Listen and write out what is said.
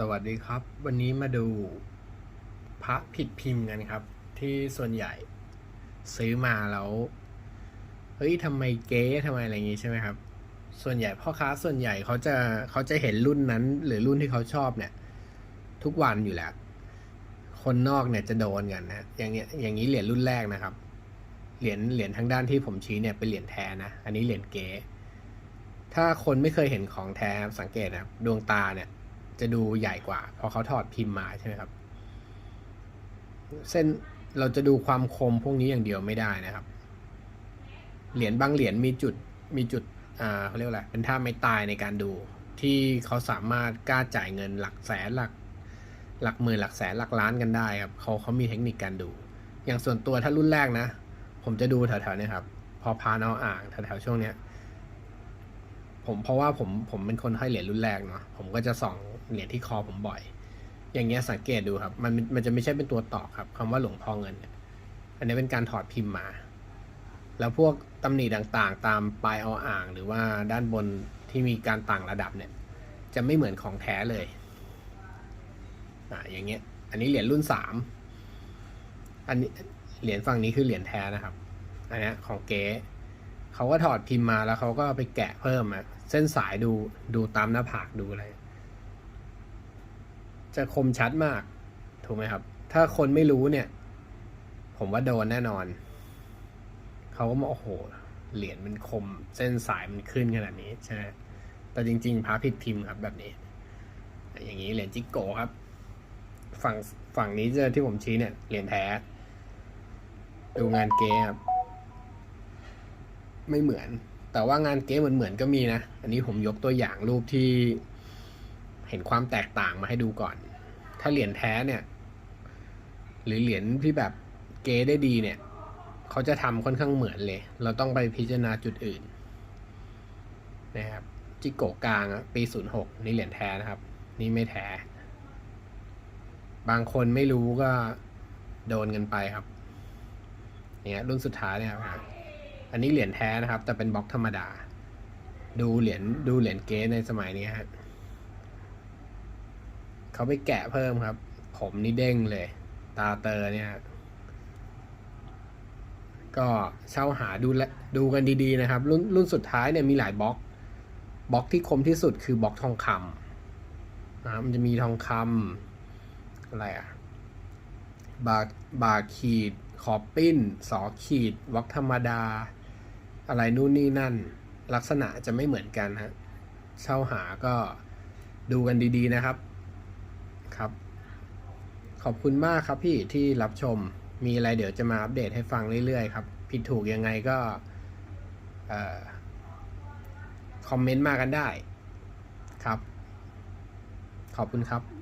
สวัสดีครับ วันนี้มาดูพระผิดพิมพ์กันครับ ที่ส่วนใหญ่ซื้อมาแล้วเฮ้ยทำไมเก๊ทำไมอะไรอย่างงี้ใช่ไหมครับ ส่วนใหญ่พ่อค้าส่วนใหญ่เขาจะเขาจะเห็นรุ่นนั้น หรือรุ่นที่เขาชอบเนี่ย ทุกวันอยู่แล้ว คนนอกเนี่ยจะโดนกันนะอย่างเงี้ยอย่างนี้เหรียญรุ่นแรกนะครับ เหรียญเหรียญทางด้านที่ผมชี้เนี่ยเป็นเหรียญแท้นะอันนี้เหรียญเก๊ถ้าคนไม่เคยเห็นของแท้สังเกตนะดวงตาเนี่ย จะดูใหญ่กว่าพราะเขาถอดพิมพ์มาใช่ไหมครับ เส้นเราจะดูความคมพวกนี้อย่างเดียวไม่ได้นะครับ เหรียญบางเหรียญมีจุดมีจุดอ่าเขาเรียกอะไรเป็นท่าไม่ตายในการดู ที่เขาสามารถกล้าจ่ายเงินหลักแสนหลัก หลักหมื่นหลักแสนหลักล้านกันได้ครับเขาเขามีเทคนิคการดู อย่างส่วนตัวถ้ารุ่นแรกนะ ผมจะดูแถวๆนี้ครับ พอพานเอาอ่างแถวๆช่วงเนี้ย ผมเพราะว่าผมผมเป็นคนให้เหรียญรุ่นแรกเนาะผมก็จะส่องเหรียญที่คอผมบ่อย อย่างเงี้ยสังเกตดูครับ มันมันจะไม่ใช่เป็นตัวตอกครับคำว่าหลวงพ่อเงินเนี่ยอันนี้เป็นการถอดพิมพ์มา แล้วพวกตำหนิต่างๆ ตามปลายเอาอ่าง หรือว่าด้านบนที่มีการต่างระดับเนี่ย จะไม่เหมือนของแท้เลยอ่าอย่างเงี้ย อันนี้เหรียญรุ่นสามอันนี้เหรียญฝั่งนี้คือเหรียญแท้นะครับ อันนี้ของเก๊ เขาก็ถอดพิมพ์มาแล้วเขาก็ไปแกะเพิ่มอะเส้นสายดูดูตามหน้าผากดูอะไร จะคมชัดมาก ถูกไหมครับ ถ้าคนไม่รู้เนี่ย ผมว่าโดนแน่นอน เขาก็มาโอ้โห เหรียญมันคม เส้นสายมันขึ้นขนาดนี้ใช่ไหมแต่จริง ๆพระผิดพิมพ์ครับแบบนี้ อย่างนี้เหรียญจิกโกครับ ฝั่งฝั่งนี้จะที่ผมชี้เนี่ยเหรียญแท้ ดูงานเก๊ครับ ไม่เหมือน แต่ว่างานเก๊เหมือนเหมือนๆก็มีนะ อันนี้ผมยกตัวอย่างรูปที่เห็นความแตกต่างมาให้ดูก่อน ถ้าเหรียญแท้เนี่ย หรือเหรียญที่แบบเก๊ได้ดีเนี่ย เขาจะทำค่อนข้างเหมือนเลย เราต้องไปพิจารณาจุดอื่นนะครับจิโกกลางปี 06 นี่เหรียญแท้นะครับ นี่ไม่แท้ บางคนไม่รู้ก็โดนกันไปครับ เนี่ยรุ่นสุดท้ายเนี่ยครับ อันนี้เหรียญแท้นะครับ แต่เป็นบล็อกธรรมดา ดูเหรียญดูเหรียญเก๊ในสมัยนี้ฮะเขาไปแกะเพิ่มครับ ผมนี่เด้งเลย ตาเตอร์เนี่ย ก็เช่าหาดูแลดูกันดีๆนะครับ รุ่นรุ่นสุดท้ายเนี่ยมีหลายบล็อกบล็อกที่คมที่สุดคือบล็อกทองคำนะมันจะมีทองคำอะไรอะบาบาขีดขอบปิ้น สอขีดบล็อกธรรมดา อะไรนู่นนี่นั่น ลักษณะจะไม่เหมือนกันฮะเช่าหาก็ดูกันดีๆนะครับครับ ขอบคุณมากครับพี่ที่รับชมมีอะไรเดี๋ยวจะมาอัปเดตให้ฟังเรื่อยๆครับ ผิดถูกยังไงก็คอมเมนต์มากันได้ครับ ขอบคุณครับ